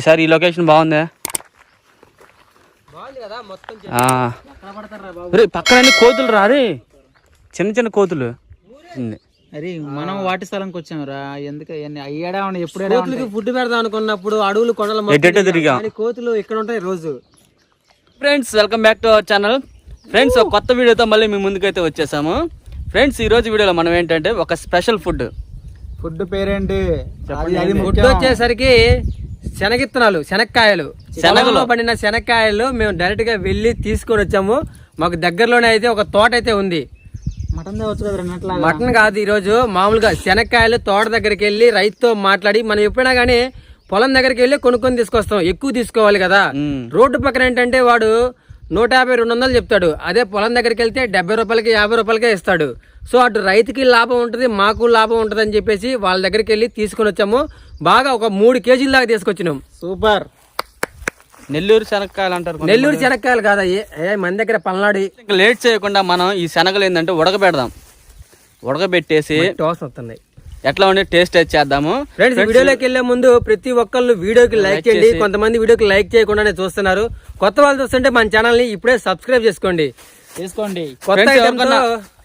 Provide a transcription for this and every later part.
ఈసారి ఈ లొకేషన్ బాగుందా? బాగుంది కదా మొత్తం ఆ. ఒరేయ్, పక్కన అన్ని కోతులు రా రే చిన్న చిన్న కోతులు. అరే మనం వాటి స్థలంకి వచ్చాంరా. ఎందుకు ఇవన్నీ? అయ్యాడా ఎప్పుడు కోతులకి ఫుడ్ పెడదాం అనుకున్నప్పుడు అడవులు కొండల ఎటెటో తిరిగాం. కోతులు ఇక్కడ ఉంటాయి రోజు? Friends welcome back to our channel friends ఒక కొత్త వీడియోతో మళ్ళీ మీ ముందుకైతే వచ్చేసాము. ఫ్రెండ్స్ ఈ రోజు వీడియోలో మనం ఏంటంటే ఒక స్పెషల్ ఫుడ్. ఫుడ్ పేరేంటి? ఫుడ్. వచ్చేసరికి శనగిత్తనాలు శనక్కాయలు. శనగలు. పండిన శనక్కాయలు మేము డైరెక్ట్గా వెళ్ళి తీసుకొని వచ్చాము. మాకు దగ్గరలోనే అయితే ఒక తోట అయితే ఉంది. మటన్ కదా రెండట్లా మటన్ కాదు ఈరోజు. మామూలుగా శనక్కాయలు తోట దగ్గరికి వెళ్ళి రైతుతో మాట్లాడి మనం ఎప్పుడైనా కానీ పొలం దగ్గరికి వెళ్ళి కొనుక్కొని తీసుకొస్తాం. ఎక్కువ తీసుకోవాలి కదా. రోడ్డు పక్కన ఏంటంటే వాడు నూట యాభై రెండు వందలు చెప్తాడు. అదే పొలం దగ్గరికి వెళ్తే డెబ్బై రూపాయలకి యాభై రూపాయలకే ఇస్తాడు. సో అటు రైతుకి లాభం ఉంటుంది మాకు లాభం ఉంటుంది అని చెప్పేసి వాళ్ళ దగ్గరికి వెళ్ళి తీసుకొని వచ్చాము. బాగా ఒక మూడు కేజీల దాకా తీసుకొచ్చినాం. సూపర్. నెల్లూరు శనక్కాయలు అంటారు. నెల్లూరు శనక్కాయలు కాదా? ఏ మన దగ్గర పల్నాడి. ఇంకా లేట్ చేయకుండా మనం ఈ శనగలు ఏంటంటే ఉడకబెడదాం. ఉడకబెట్టేసి టోస్ వస్తున్నాయి. ఎట్లా ఉండి టేస్ట్ చేద్దాము. ఫ్రెండ్స్ వీడియోలోకి వెళ్ళే ముందు ప్రతి ఒక్కళ్ళు వీడియోకి లైక్ చేయండి. కొంతమంది వీడియోకి లైక్ చేయకుండానే చూస్తున్నారు. కొత్త వాళ్ళు చూస్తుంటే మన ఛానల్ని ఇప్పుడే సబ్స్క్రైబ్ చేసుకోండి. తీసుకోండి కొత్త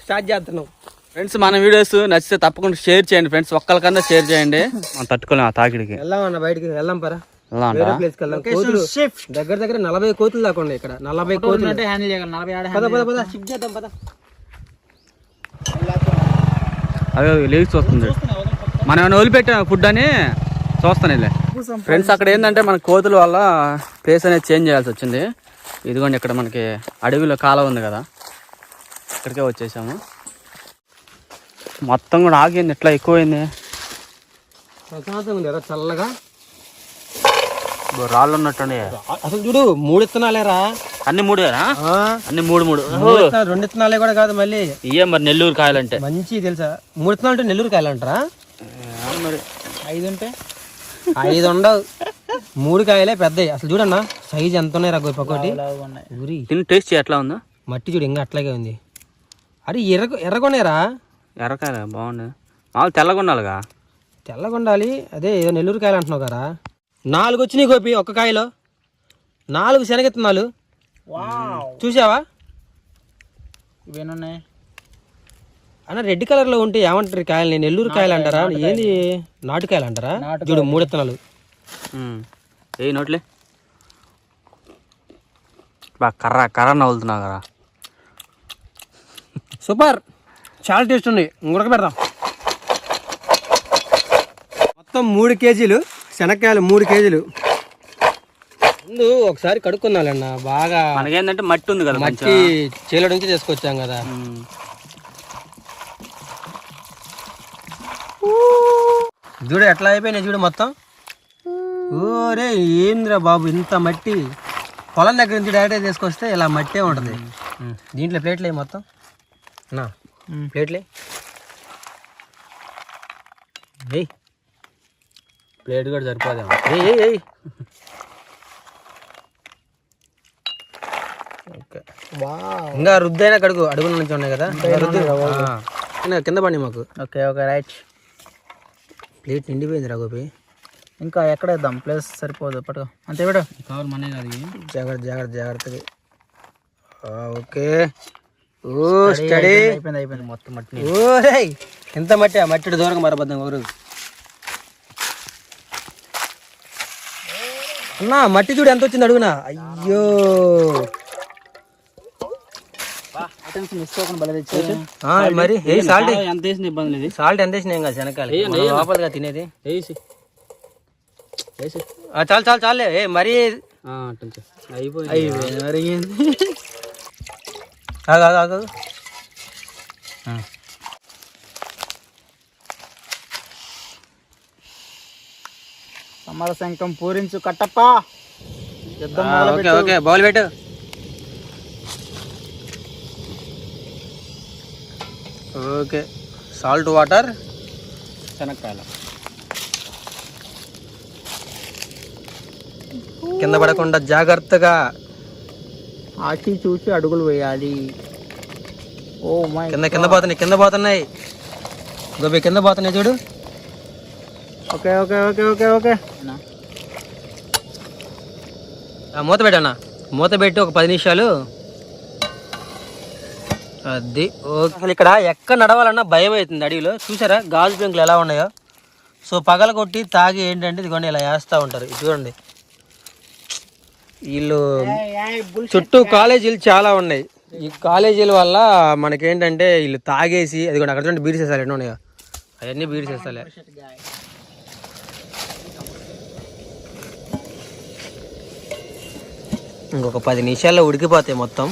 స్టార్ట్ చేస్తున్నాం ఫ్రెండ్స్ మన వీడియోస్ నచ్చితే తప్పకుండా షేర్ చేయండి ఫ్రెండ్స్. ఒక్కరికన్నా షేర్ చేయండి. మనం తట్టుకోలేం ఆ తాకిడికి. వెళ్దాం అన్న బయటికి వెళ్దాం పరా. ఎలా వేరే అంటారా ప్లేస్కి వెళ్దాం. కోతులు దగ్గర దగ్గర నలభై కోతులు దాకా ఉన్నాయి ఇక్కడ. నలభై కోతులు. అంటే హ్యాండిల్ చేయగలం నలభై ఆడ పద పద పద. షిఫ్ట్ చేద్దాం పద. అదే లేచి చూస్తుంది మనం ఏమైనా వదిలిపెట్టాం ఫుడ్ అని? చూస్తాను ఇలా ఫ్రెండ్స్ అక్కడ ఏంటంటే మన కోతుల వల్ల ప్లేస్ అనేది చేంజ్ చేయాల్సి వచ్చింది. ఇదిగోండి ఇక్కడ మనకి అడవిలో కాలం ఉంది కదా. ఇక్కడికే వచ్చేసాము. మొత్తం కూడా ఆగింది ఎట్లా ఎక్కువైంది. ప్రశాంతంగా చల్లగా? రాళ్ళు ఉన్నట్టుండి అసలు చూడు మూడు ఇత్తనాలేరా అన్ని మూడేనా? ఆ, అన్ని మూడు మూడు. రెండు ఇత్తనాలే కూడా కాదు మళ్ళీ. ఇయే మరి నెల్లూరు కాయలంటే. మంచి తెలుసా? మూడు ఇత్తనాలు అంటే నెల్లూరు కాయలు అంటారా మరి. ఐదు ఉంటే ఐదు ఉండవు మూడు కాయలే పెద్దవి అసలు చూడన్నా సైజ్ ఎంత ఉన్నాయి రా ఊరి. తిని టేస్ట్ ఎట్లా ఉందో? మట్టి చూడు ఇంకా అట్లాగే ఉంది. అరే ఎర్ర ఎర్రగొనేరా ఎర్రకాయలు? బాగుంది. మామూలు తెల్లగా ఉండాలిగా. తెల్లగా ఉండాలి. అదే ఏదో నెల్లూరు కాయలు అంటున్నావు కదా. నాలుగు వచ్చినాయి గోపి ఒక్క కాయలో. నాలుగు శనగెత్తనాలు. వావ్. చూసావా? ఇవేనా ఉన్నాయి? అన్న రెడ్ కలర్లో ఉంటే ఏమంటారు కాయలు నెల్లూరు కాయలు అంటారా? ఏంది? నాటుకాయలు అంటారా? చూడు మూడు ఇత్తనాలు ఏ నోట్లే. బా కర్ర కర్ర నవ్వులుతున్నావు కదా. సూపర్. చాలా టేస్ట్ ఉంది. ఉడక పెడదాం. మొత్తం మూడు కేజీలు శనక్కాయలు మూడు కేజీలు. ముందు ఒకసారి కడుక్కున్నాలన్న బాగా మనకేంటంటే మట్టి ఉంది కదా మట్టి చేలో నుంచి తీసుకొచ్చాం కదా. చూడు ఎట్లా అయిపోయినాయి చూడు మొత్తం. ఓరే ఏంద్రా బాబు ఇంత మట్టి. పొలం దగ్గర నుంచి డైరెక్ట్ తీసుకొస్తే ఇలా మట్టే ఉంటుంది. దీంట్లో ప్లేట్లు మొత్తం? నా ప్లేట్లే. ఏయ్. ప్లేట్ కూడా సరిపోదేమో ఏయ్ ఏయ్ ఇంకా రుద్దైనా కడుగు అడుగుల నుంచి ఉన్నాయి కదా. రుద్దు. కింద. పడి మాకు. Okay okay right. ప్లేట్ నిండిపోయింది రా గోపి. ఇంకా ఎక్కడ వేద్దాం? ప్లేస్ సరిపోదు పట్టుకో. అంతే కవర్ మనే కాదు. జాగ్రత్త జాగ్రత్త జాగ్రత్తగా. ఓకే. ఓ స్టడీ అయిపోయింది అయిపోయింది మొత్తం మట్టి ఓరే ఎంత మట్టి ఆ మట్టి దూరంగా మరబద్దాం ఎవరు? అన్నా మట్టి చూడు ఎంత వచ్చింది అడుగునా. అయ్యో. మరి ఏ సాల్ట్ ఎంత వేసిన ఇబ్బంది లేదు. సాల్ట్ ఎంత వేసినాం కదా లోపలగా తినేది. వేసి చాలు చాలు చాలే ఏ మరి? అయిపోయింది? ఆగు, ఆగు, ఆగు. సమర శంఖం పూరించు కట్టప్ప. యుద్ధం ఓకే ఓకే బౌల్ పెట్టు. ఓకే సాల్ట్ వాటర్ శనక్కాయలు. కింద పడకుండా జాగ్రత్తగా ఆచి చూసి అడుగులు వేయాలి. ఓ మై కింద కింద పోతున్నాయి కింద పోతున్నాయి. గోపి కింద పోతున్నాయి చూడు. Okay okay okay okay okay. ఆ, మూత పెట్టానా మూత పెట్టి ఒక పది నిమిషాలు. అది ఓకే. అసలు ఇక్కడ ఎక్కడ నడవాలన్నా భయం అవుతుంది అడవిలో. చూసారా? గాజు పెంకులు ఎలా ఉన్నాయో. సో పగల కొట్టి తాగి ఏంటంటే ఇదిగోండి ఇలా వేస్తూ ఉంటారు. ఇది చూడండి. వీళ్ళు చుట్టూ కాలేజీలు చాలా ఉన్నాయి. ఈ కాలేజీల వల్ల మనకేంటంటే వీళ్ళు తాగేసి అది కూడా అక్కడ చూడండి బీర్ ఎన్నో ఉన్నాయో. అవన్నీ బీర్ చేస్తాలే ఇంకొక పది నిమిషాల్లో ఉడికిపోతాయి మొత్తం.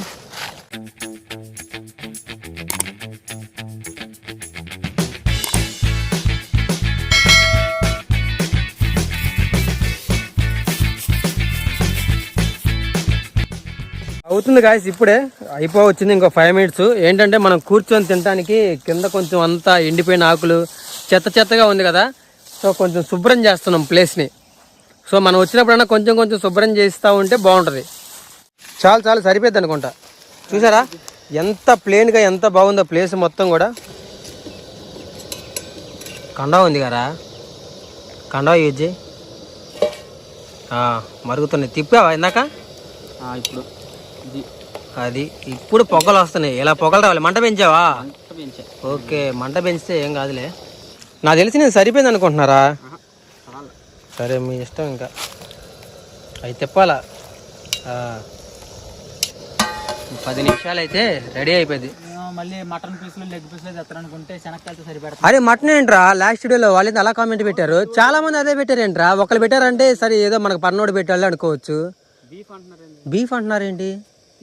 అవుతుంది గాయస్ ఇప్పుడే అయిపో వచ్చింది ఇంకో ఫైవ్ మినిట్స్ ఏంటంటే మనం కూర్చొని తినడానికి కింద కొంచెం అంతా ఎండిపోయిన ఆకులు చెత్త చెత్తగా ఉంది కదా. సో కొంచెం శుభ్రం చేస్తున్నాం ప్లేస్ని సో మనం వచ్చినప్పుడన్నా కొంచెం కొంచెం శుభ్రం చేస్తూ ఉంటే బాగుంటుంది. చాలా చాలా సరిపోద్ది అనుకుంటా. చూసారా? ఎంత ప్లేన్గా ఎంత బాగుందో ప్లేస్ మొత్తం కూడా. కండా ఉంది కదా. కండా యూజ్ మరుగుతున్నాయి. తిప్పావా ఇందాక? ఇప్పుడు. అది. ఇప్పుడు పొగలు వస్తున్నాయి. ఇలా పొగలు రావాలి. మంట పెంచావా? ఓకే. మంట పెంచితే ఏం కాదులే. నాకు తెలిసి నేను సరిపోయింది అనుకుంటున్నారా? సరే మీ ఇష్టం ఇంకా. అవి తిప్పాలా. పది నిమిషాలు అయితే రెడీ అయిపోయింది. మళ్ళీ మటన్ పీసులు లెగ్ పీసులు తెస్తారనుకుంటే అరే మటన్ ఏంట్రా? లాస్ట్ వీడియోలో వాళ్ళు అలా కామెంట్ పెట్టారు. చాలా మంది అదే పెట్టారేంట్రా ఒకళ్ళు పెట్టారంటే సరే ఏదో మనకు పన్నోడు పెట్టాలి అనుకోవచ్చు. బీఫ్ అంటున్నారు బీఫ్ అంటున్నారేంటి?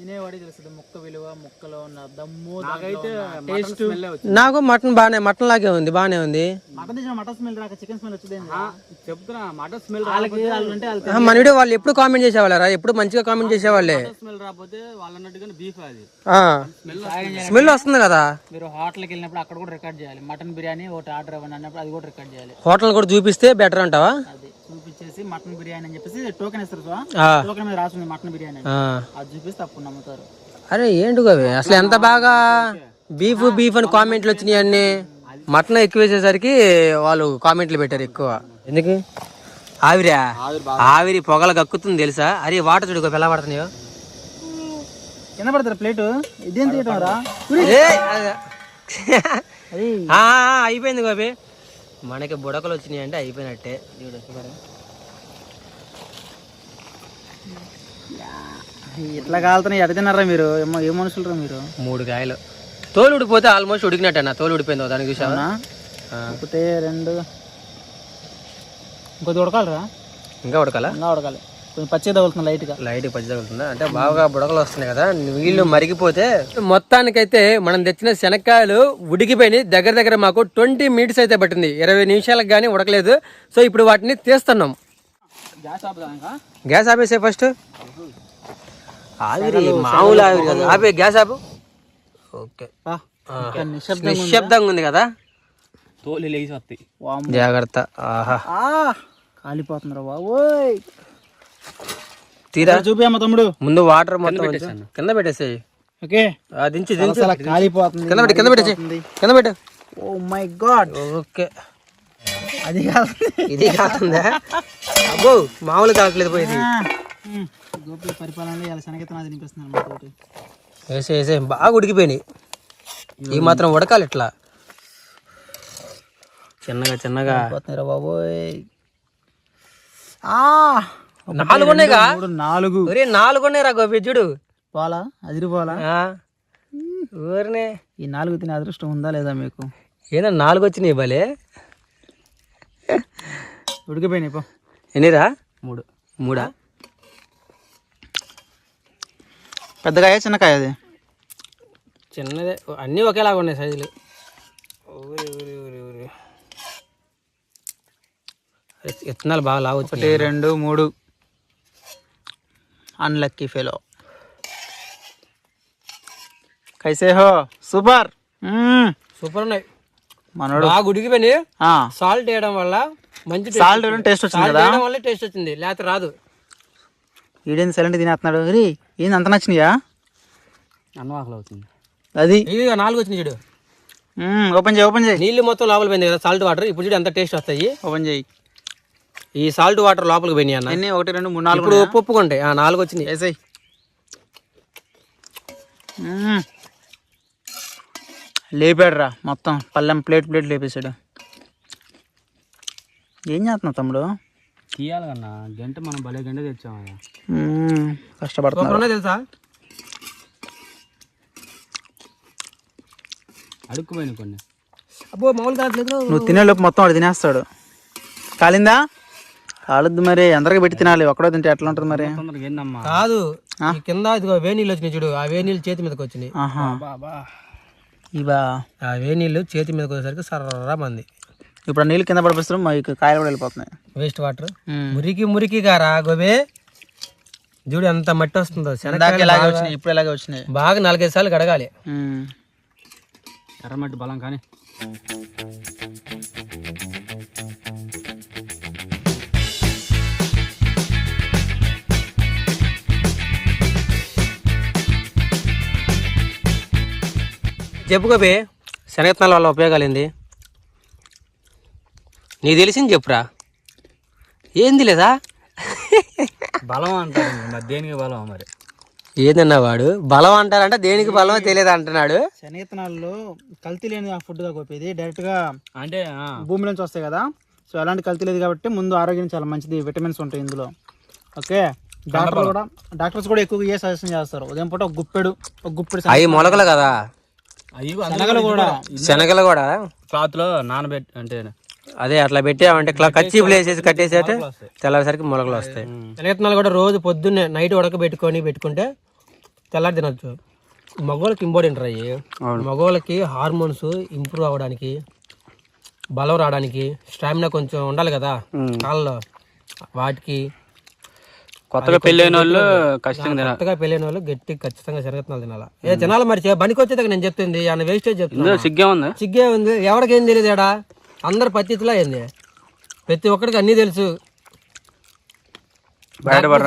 తినేవాడి తెలుస్తుంది ముక్క విలువ ముక్కలో ఉన్న దమ్ము నాకైతే టేస్ట్ నాకు మటన్ బాగానే మటన్ లాగే ఉంది బాగానే ఉంది. మటన్ స్మెల్ రాక చికెన్ స్మెల్ వచ్చింది చెప్తున్నా మటన్ స్మెల్ మన వీడియో వాళ్ళు ఎప్పుడు కామెంట్ చేసేవాళ్ళరా? ఎప్పుడు మంచిగా కామెంట్ చేసేవాళ్ళే? స్మెల్ రాకపోతే వాళ్ళు అన్నట్టుగానే బీఫ్ అది. ఆ. స్మెల్ వస్తుంది. కదా? మీరు హోటల్కి వెళ్ళినప్పుడు అక్కడ కూడా రికార్డ్ చేయాలి. మటన్ బిర్యానీ ఒకటి ఆర్డర్ ఇవ్వండి అన్నప్పుడు అది కూడా రికార్డ్ చేయాలి. హోటల్ కూడా చూపిస్తే బెటర్ అంటావా? అది. చూపించేసి మటన్ బిర్యానీ అని చెప్పేసి టోకెన్ ఇస్తారు. టోకెన్ మీద రాసింది మటన్ బిర్యానీ. అది చూపిస్తే అప్పుడు నమ్ముతారు. అరే ఏంటి అవి అసలు ఎంత బాగా బీఫ్ బీఫ్ అని కామెంట్లు వచ్చినాయి అన్ని? మటన్ ఎక్కువ వేసేసరికి వాళ్ళు కామెంట్లు పెట్టారు ఎక్కువ. ఎందుకు? ఆవిరా? ఆవిరి పొగలు కక్కుతుంది తెలుసా? అరే వాటర్ చూడు ఎలా పడుతున్నాయో కింద పడతారు ప్లేటు. ఇదేం తీయటం రా? అయిపోయింది గోపి. మనకి బుడకలు వచ్చినాయి అంటే అయిపోయినట్టే చూడు. ఇట్లా కాలుతున్నాయి? ఎడ తిన్నారా మీరు? ఏమో ఏ మనుషులరా మీరు? మూడు కాయలు. తోలు ఉడిపోతే ఆల్మోస్ట్ ఉడికినట్టు అన్న తోలు ఉడిపోయింది దానికి చూసావా? ఒకటి రెండు. ఇంకొద్ది ఉడకాలరా? ఇంకా ఉడకాలా? ఇంకా ఉడకాలి. కొంచెం పచ్చి తగులుతుంది లైట్గా. లైట్ పచ్చి తగులుతుందా? అంటే బాగా బుడకలు వస్తున్నాయి కదా నీళ్ళు మరిగిపోతే మొత్తానికైతే మనం తెచ్చిన శనక్కాయలు ఉడికిపోయినాయి. దగ్గర దగ్గర మాకు ట్వంటీ మినిట్స్ అయితే పట్టింది. ఇరవై నిమిషాలకు కానీ ఉడకలేదు. సో ఇప్పుడు వాటిని తీస్తున్నాం. గ్యాస్ ఆపేసే ఫస్ట్. ఆవిరి మామూలు ఆవిరి కదా. ఆపే గ్యాస్ ఆపు. ఓకే. నిశ్శబ్దంగా ఉందా? కదా? తోలు లేచి వస్తాయి. జాగ్రత్త. ఆహా. ఆ, కాలిపోతుందిరా బాబోయ్. తీరా? చూపి అమ్మ తమ్ముడు. ముందు వాటర్ మొత్తం. కింద పెట్టేసేయి. ఓకే. ఆ, దించి దించు. కాలిపోతుంది కింద పెట్టు కింద పెట్టేసి కింద పెట్టు. Oh my God okay. అది కాదు. ఇది కాతుందా అబ్బో మామూలు కావట్లేదు పోయింది పరిపాలనలో ఇలా వేసే వేసే బాగా ఉడికిపోయినాయి. ఈ మాత్రం ఉడకాలి ఇట్లా. చిన్నగా చిన్నగా. పోతున్నారా బాబోయ్. ఆ ఒకటి, నాలుగు నాలుగు. ఒరే నాలుగు ఉన్నాయి రా గోపి చూడు. పోలా? అదిరిపోలా ఆ, ఊరినే. ఈ నాలుగు తినే అదృష్టం ఉందా లేదా మీకు? ఏదో నాలుగు వచ్చినాయి భలే. ఉడికిపోయినాయి పో. ఎన్నిరా? మూడు. మూడా? పెద్దకాయ చిన్నకాయ అది? చిన్నదే. అన్నీ ఒకేలాగా ఉన్నాయి సైజులు. ఊరి ఊరి ఊరి ఊరి. విత్తనాలు బాగా లావు ఒకటి రెండు మూడు. అన్లక్కీ ఫెలో కైసే హో సూపర్. సూపర్ ఉన్నాయి. మనోడు. బాగా ఉడికిపోయి ఆ, సాల్ట్ వేయడం వల్ల మంచి సాల్ట్ వచ్చింది. టేస్ట్ వచ్చింది కదా? వల్ల టేస్ట్ వచ్చింది. లేకపోతే రాదు. ఈడేం సైలెంట్ తినేస్తున్నాడు? రీ ఏంది అంత నచ్చినాయా? అన్నవాకలు అవుతుంది. అది? ఇది నాలుగు వచ్చినాయి చూడు. ఓపెన్ చేయి ఓపెన్ చేయి. నీళ్ళు మొత్తం లోపల పోయింది కదా సాల్ట్ వాటర్. ఇప్పుడు చూడు ఎంత టేస్ట్ వస్తాయి. ఓపెన్ చేయి. ఈ సాల్ట్ వాటర్ లోపలికి పోయినాయి అన్న. ఎన్ని? ఒకటి రెండు మూడు నాలుగు ఇప్పుడు ఉప్పు ఒప్పుకుంటాయి ఆ నాలుగు వచ్చినాయి. వేసాయి. లేపాడు రా మొత్తం పల్లెం ప్లేట్ ప్లేట్ లేపేశాడు. ఏం చేస్తున్నావు తమ్ముడు? తీయాలి కన్నా గంట మనం భలే గంట తెచ్చాము మ్మ్, కష్టపడుతున్నా తెలుసా? అడుక్కుపోయిన కొన్ని. అబ్బో మామూలు కావట్లేదు నువ్వు తినేలోపు మొత్తం వాడు తినేస్తాడు. కాలిందా? కాలుద్దు మరి. అందరికి పెట్టి తినాలి. ఒక్కడో తింటే ఎట్లా ఉంటుంది మరి? కాదు. ఈ కింద ఇదిగో వే నీళ్ళు వచ్చినాయి చూడు. ఆ వే నీళ్ళు చేతి మీదకి వచ్చినాయి. ఇవా? ఆ వే నీళ్ళు చేతి మీదకి వచ్చేసరికి సర్రా మంది. ఇప్పుడు ఆ నీళ్ళు కింద పడిపిస్తాం మా కాయలు కూడా వెళ్ళిపోతున్నాయి. Waste water. మురికి మురికి గారా గోబే. చూడు ఎంత మట్టి వస్తుందో. శనగకాయలు ఇలాగే వచ్చినాయి ఇప్పుడు ఇలాగే వచ్చినాయి? బాగా నాలుగైదు సార్లు గడగాలి మ్మ్. ఎర్రమట్టి బలం కానీ. చెప్పు గోబే శనగత్నాల వల్ల ఉపయోగాలు ఏంది? నీకు తెలిసింది చెప్పురా. ఏంది లేదా? బలం అంటారు మరి దేనికి బలం మరి? ఏందన్నా వాడు? బలం అంటారంటే దేనికి బలమో తెలియదు అంటున్నాడు. శనగిత్తనాల్లో కల్తీ లేని ఫుడ్గా గోపేది డైరెక్ట్గా అంటే ఆ, భూమి నుంచి వస్తాయి కదా. సో ఎలాంటి కల్తీ లేదు కాబట్టి ముందు ఆరోగ్యం చాలా మంచిది విటమిన్స్ ఉంటాయి ఇందులో. ఓకే? డాక్టర్ కూడా డాక్టర్స్ కూడా ఎక్కువగా ఏ సజెషన్ చేస్తారు? ఉదయం పూట ఒక గుప్పెడు ఒక గుప్పెడు అవి మొలకలు కదా. శనగలు కూడా. శనగలు కూడా? క్లాత్లో నానబెట్టి అంటే అదే అట్లా పెట్టామంటే ఇట్లా కచ్చిపులు వేసేసి కట్టేసేట తెల్లారిసరికి మొలకలు వస్తాయి. శనగత్నాలు కూడా రోజు పొద్దున్నే నైట్ ఉడకబెట్టుకొని పెట్టుకుంటే తెల్లారి తినొచ్చు. మగవాళ్ళకి ఇంపార్టెంట్ అయ్యి. మగవాళ్ళకి హార్మోన్స్ ఇంప్రూవ్ అవ్వడానికి బలం రావడానికి స్టామినా కొంచెం ఉండాలి కదా కాళ్ళలో. వాటికి కొత్తగా పెళ్ళైన వాళ్ళు ఖచ్చితంగా కొత్తగా పెళ్ళైన వాళ్ళు గట్టి ఖచ్చితంగా శనగత్నాలు తినాలి. ఏ తినాలి మరి? బండికి వచ్చేదాకా నేను చెప్తుంది. ఆయన వేస్టేజ్ చెప్తున్నా ఇందులో సిగ్గే ఉంది? సిగ్గే ఉంది. ఎవరికేం తెలియదు ఏడా? అందరు పత్తిలో అయింది ప్రతి ఒక్కడికి అన్నీ తెలుసు.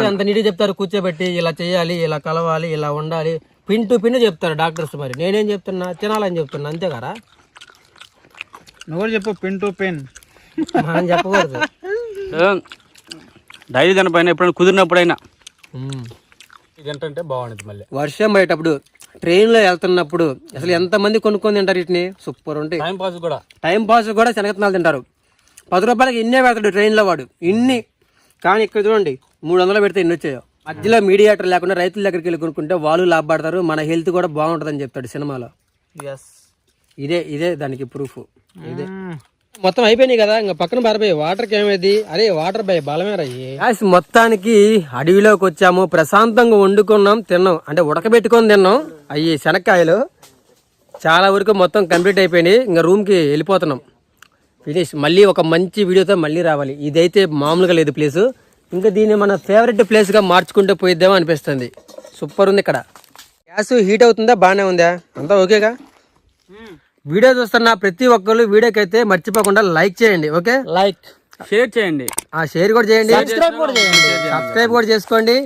అంత నీటి చెప్తారు? కూర్చోబెట్టి ఇలా చేయాలి ఇలా కలవాలి ఇలా ఉండాలి. పిన్ టు పిన్ చెప్తారు డాక్టర్స్ మరి. నేనేం చెప్తున్నా? తినాలని చెప్తున్నా. అంతే కదా? నువ్వు చెప్పు పెన్ టు పెన్ మనం చెప్పకూడదు. డైలీ తినపైన ఎప్పుడైనా కుదిరినప్పుడైనా. ఇదేంటంటే బాగుంటుంది మళ్ళీ. వర్షం పడేటప్పుడు ట్రైన్లో వెళ్తున్నప్పుడు అసలు ఎంతమంది కొనుక్కొని తింటారు వీటిని? సూపర్ ఉంటాయి. టైం పాస్ కూడా. టైం పాస్ కూడా శనగత్నాలు తింటారు. పది రూపాయలకి ఇన్నే పెడతాడు ట్రైన్లో వాడు. ఇన్ని. కానీ ఇక్కడ చూడండి మూడు వందలు పెడితే ఇన్ని వచ్చాయో. మధ్యలో మీడియేటర్ లేకుండా రైతుల దగ్గరికి వెళ్ళి కొనుక్కుంటే వాళ్ళు లాభపడతారు మన హెల్త్ కూడా బాగుంటుందని చెప్తాడు సినిమాలో. ఎస్ ఇదే ఇదే దానికి ప్రూఫ్. ఇదే. మొత్తం అయిపోయినాయి కదా ఇంకా పక్కన పారిపోయి వాటర్కి ఏమైంది? అరే వాటర్ బై బలమే రయ్యి మొత్తానికి అడవిలోకి వచ్చాము ప్రశాంతంగా వండుకున్నాం తిన్నాం. అంటే ఉడకబెట్టుకొని తిన్నాం. అవి శనక్కాయలు చాలా వరకు మొత్తం కంప్లీట్ అయిపోయినాయి. ఇంకా రూమ్కి వెళ్ళిపోతున్నాం. ఫినిష్ మళ్ళీ ఒక మంచి వీడియోతో మళ్ళీ రావాలి. ఇదైతే మామూలుగా లేదు ప్లేస్ ఇంకా దీన్ని మన ఫేవరెట్ ప్లేస్గా మార్చుకుంటే పోయిద్దామో అనిపిస్తుంది. సూపర్ ఉంది ఇక్కడ. గ్యాస్ హీట్ అవుతుందా? బాగానే ఉందా? అంతా ఓకేగా వీడియో చూస్తున్న ప్రతి ఒక్కరు వీడియోకి అయితే మర్చిపోకుండా లైక్ చేయండి ఓకే? లైక్ షేర్ చేయండి. ఆ షేర్ కూడా చేయండి. సబ్స్క్రైబ్ కూడా చేయండి. సబ్స్క్రైబ్ కూడా చేసుకోండి.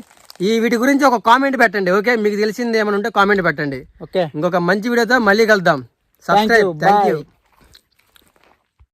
ఈ వీటి గురించి ఒక కామెంట్ పెట్టండి ఓకే? మీకు తెలిసింది ఏమైనా ఉంటే కామెంట్ పెట్టండి. ఓకే. ఇంకొక మంచి వీడియోతో మళ్ళీ కలుద్దాం. Subscribe thank you